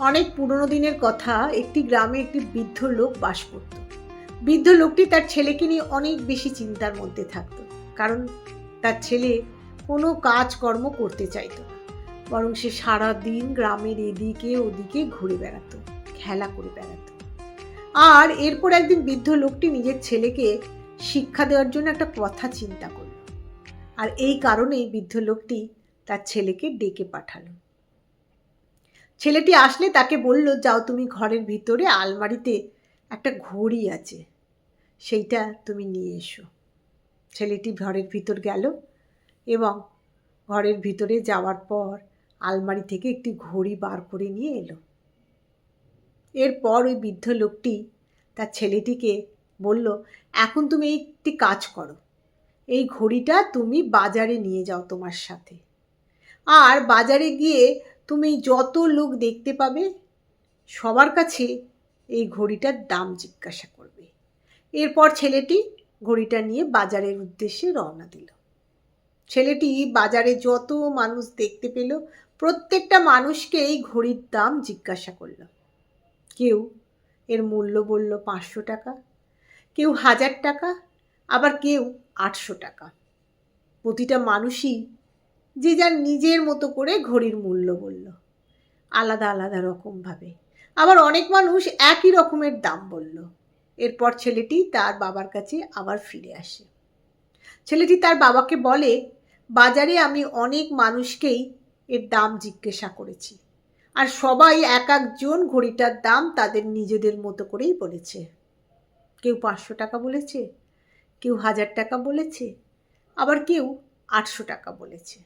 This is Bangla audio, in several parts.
অনেক পুরনো দিনের কথা, একটি গ্রামে একটি বৃদ্ধ লোক বাস করত। বৃদ্ধ লোকটি তার ছেলেকে নিয়ে অনেক বেশি চিন্তার মধ্যে থাকতো, কারণ তার ছেলে কোনো কাজকর্ম করতে চাইতো না। বরং সে সারা দিন গ্রামের এদিকে ওদিকে ঘুরে বেড়াতো, খেলা করে বেড়াতো। আর এরপর একদিন বৃদ্ধ লোকটি নিজের ছেলেকে শিক্ষা দেওয়ার জন্য একটা কথা চিন্তা করল। আর এই কারণেই বৃদ্ধ লোকটি তার ছেলেকে ডেকে পাঠালো। ছেলেটি আসলে তাকে বলল, যাও তুমি ঘরের ভিতরে, আলমারিতে একটা ঘড়ি আছে। সেইটা তুমি নিয়ে এসো। ছেলেটি ঘরের ভিতর গেল এবং ঘরের ভিতরে যাওয়ার পর আলমারি থেকে একটি ঘড়ি বার করে নিয়ে এলো। এরপর ওই বৃদ্ধ লোকটি তার ছেলেটিকে বলল, এখন তুমি একটি কাজ করো। এই ঘড়িটা তুমি বাজারে নিয়ে যাও তোমার সাথে। আর বাজারে গিয়ে তুমি যত লোক দেখতে পাবে, সবার কাছে এই ঘড়িটার দাম জিজ্ঞাসা করবে। এরপর ছেলেটি ঘড়িটা নিয়ে বাজারের উদ্দেশ্যে রওনা দিল। ছেলেটি বাজারে যত মানুষ দেখতে পেল, প্রত্যেকটা মানুষকে এই ঘড়ির দাম জিজ্ঞাসা করল। কেউ এর মূল্য বলল পাঁচশো টাকা, কেউ হাজার টাকা, আবার কেউ আটশো টাকা। প্রতিটা মানুষই যে যার নিজের মতো করে ঘড়ির মূল্য বলল। আলাদা আলাদা রকমভাবে। আবার অনেক মানুষ একই রকমের দাম বলল। এরপর ছেলেটি তার বাবার কাছে আবার ফিরে আসে। ছেলেটি তার বাবাকে বলে, বাজারে আমি অনেক মানুষকেই এর দাম জিজ্ঞাসা করেছি। আর সবাই এক একজন ঘড়িটার দাম তাদের নিজেদের মতো করেই বলেছে। কেউ পাঁচশো টাকা বলেছে, কেউ হাজার টাকা বলেছে, আবার কেউ আটশো টাকা বলেছে।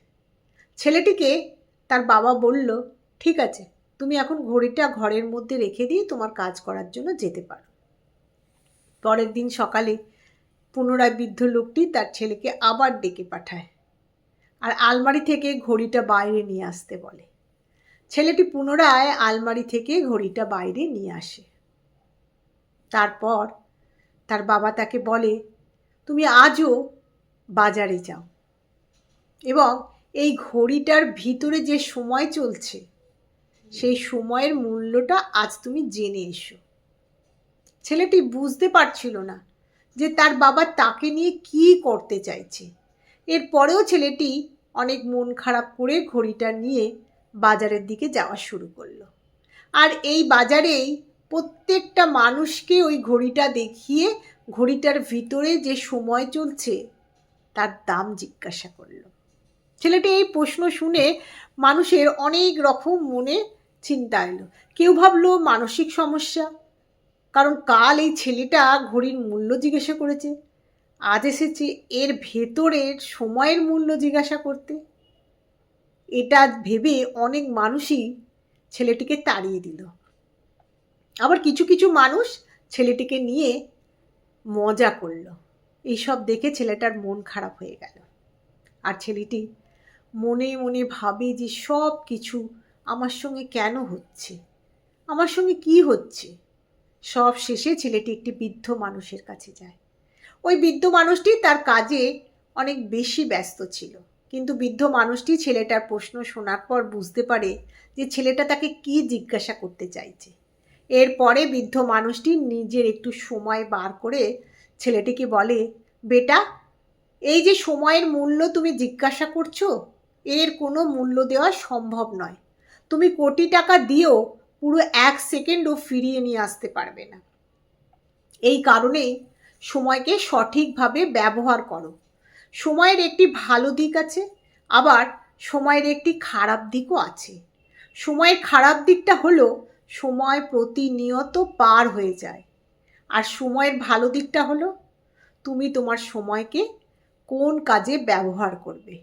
ছেলেটিকে তার বাবা বলল ঠিক আছে, তুমি এখন ঘড়িটা ঘরের মধ্যে রেখে দিয়ে তোমার কাজ করার জন্য যেতে পারো। পরের দিন সকালে পুনরায় বৃদ্ধ লোকটি তার ছেলেকে আবার ডেকে পাঠায় আর আলমারি থেকে ঘড়িটা বাইরে নিয়ে আসতে বলে। ছেলেটি পুনরায় আলমারি থেকে ঘড়িটা বাইরে নিয়ে আসে। তারপর তার বাবা তাকে বলে, তুমি আজও বাজারে যাও এবং এই ঘড়িটার ভিতরে যে সময় চলছে সেই সময়ের মূল্যটা আজ তুমি জেনে এসো। ছেলেটি বুঝতে পারছিল না যে তার বাবা তাকে নিয়ে কি করতে চাইছে। এরপরেও ছেলেটি অনেক মন খারাপ করে ঘড়িটা নিয়ে বাজারের দিকে যাওয়া শুরু করল। আর এই বাজারেই প্রত্যেকটা মানুষকে ওই ঘড়িটা দেখিয়ে ঘড়িটার ভিতরে যে সময় চলছে তার দাম জিজ্ঞাসা করল। ছেলেটি এই প্রশ্ন শুনে মানুষের অনেক রকম মনে চিন্তা এলো। কেউ ভাবলো মানসিক সমস্যা। কারণ কাল এই ছেলেটা ঘড়ির মূল্য জিজ্ঞাসা করেছে। আজ এসেছে এর ভেতরের সময়ের মূল্য জিজ্ঞাসা করতে। এটা ভেবে অনেক মানুষই ছেলেটিকে তাড়িয়ে দিল। আবার কিছু কিছু মানুষ ছেলেটিকে নিয়ে মজা করল। এইসব দেখে ছেলেটার মন খারাপ হয়ে গেল। আর ছেলেটি মনে মনে ভাবে যে সব কিছু আমার সঙ্গে কেন হচ্ছে? আমার সঙ্গে কি হচ্ছে? সব শেষে ছেলেটি একটি বৃদ্ধ মানুষের কাছে যায়। ওই বৃদ্ধ মানুষটি তার কাজে অনেক বেশি ব্যস্ত ছিল। কিন্তু বৃদ্ধ মানুষটি ছেলেটার প্রশ্ন শোনার পর বুঝতে পারে যে ছেলেটা তাকে কি জিজ্ঞাসা করতে চাইছে। এরপরে বৃদ্ধ মানুষটি নিজের একটু সময় বার করে ছেলেটিকে বলে, বেটা, এই যে সময়ের মূল্য তুমি জিজ্ঞাসা করছ, এর কোনো মূল্য দেওয়া সম্ভব নয়। তুমি কোটি টাকা দিয়েও পুরো এক সেকেন্ডও ফিরিয়ে নিয়ে আসতে পারবে না। এই কারণেই সময়কে সঠিকভাবে ব্যবহার করো। সময়ের একটি ভালো দিক আছে, আবার সময়ের একটি খারাপ দিকও আছে। সময়ের খারাপ দিকটা হলো সময় প্রতিনিয়ত পার হয়ে যায়। আর সময়ের ভালো দিকটা হলো তুমি তোমার সময়কে কোন কাজে ব্যবহার করবে,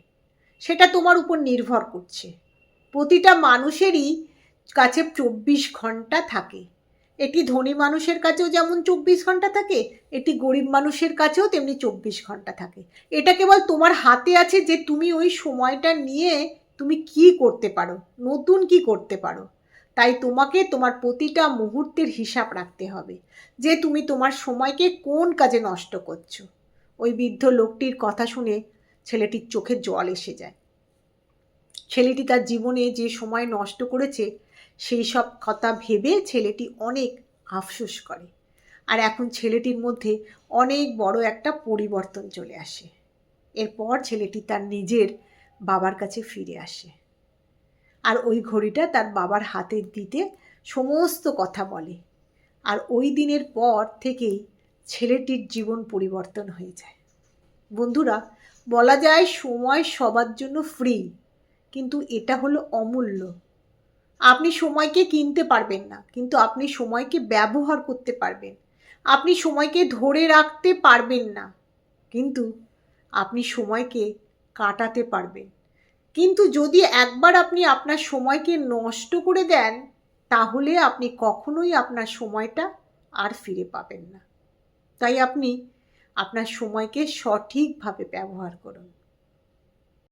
সেটা তোমার উপর নির্ভর করছে। প্রতিটা মানুষেরই কাছে চব্বিশ ঘণ্টা থাকে। এটি ধনী মানুষের কাছেও যেমন চব্বিশ ঘণ্টা থাকে, এটি গরিব মানুষের কাছেও তেমনি চব্বিশ ঘণ্টা থাকে। এটা কেবল তোমার হাতে আছে যে তুমি ওই সময়টা নিয়ে তুমি কি করতে পারো, নতুন কি করতে পারো। তাই তোমাকে তোমার প্রতিটা মুহূর্তের হিসাব রাখতে হবে যে তুমি তোমার সময়কে কোন কাজে নষ্ট করছ। ওই বৃদ্ধ লোকটির কথা শুনে ছেলেটির চোখে জল এসে যায়। ছেলেটি তার জীবনে যে সময় নষ্ট করেছে, সেই সব কথা ভেবে ছেলেটি অনেক আফসোস করে। আর এখন ছেলেটির মধ্যে অনেক বড় একটা পরিবর্তন চলে আসে। এরপর ছেলেটি তার নিজের বাবার কাছে ফিরে আসে। আর ওই ঘড়িটা তার বাবার হাতে দিতে সমস্ত কথা বলে। আর ওই দিনের পর থেকেই ছেলেটির জীবন পরিবর্তন হয়ে যায়। বন্ধুরা, বলা যায় সময় সবার জন্য ফ্রি কিন্তু এটা হলো অমূল্য। আপনি সময়কে কিনতে পারবেন না, কিন্তু আপনি সময়কে ব্যবহার করতে পারবেন। আপনি সময়কে ধরে রাখতে পারবেন না, কিন্তু আপনি সময়কে কাটাতে পারবেন। কিন্তু যদি একবার আপনি আপনার সময়কে নষ্ট করে দেন, তাহলে আপনি কখনোই আপনার সময়টা আর ফিরে পাবেন না। তাই আপনি আপনার সময়কে সঠিকভাবে ব্যবহার করুন।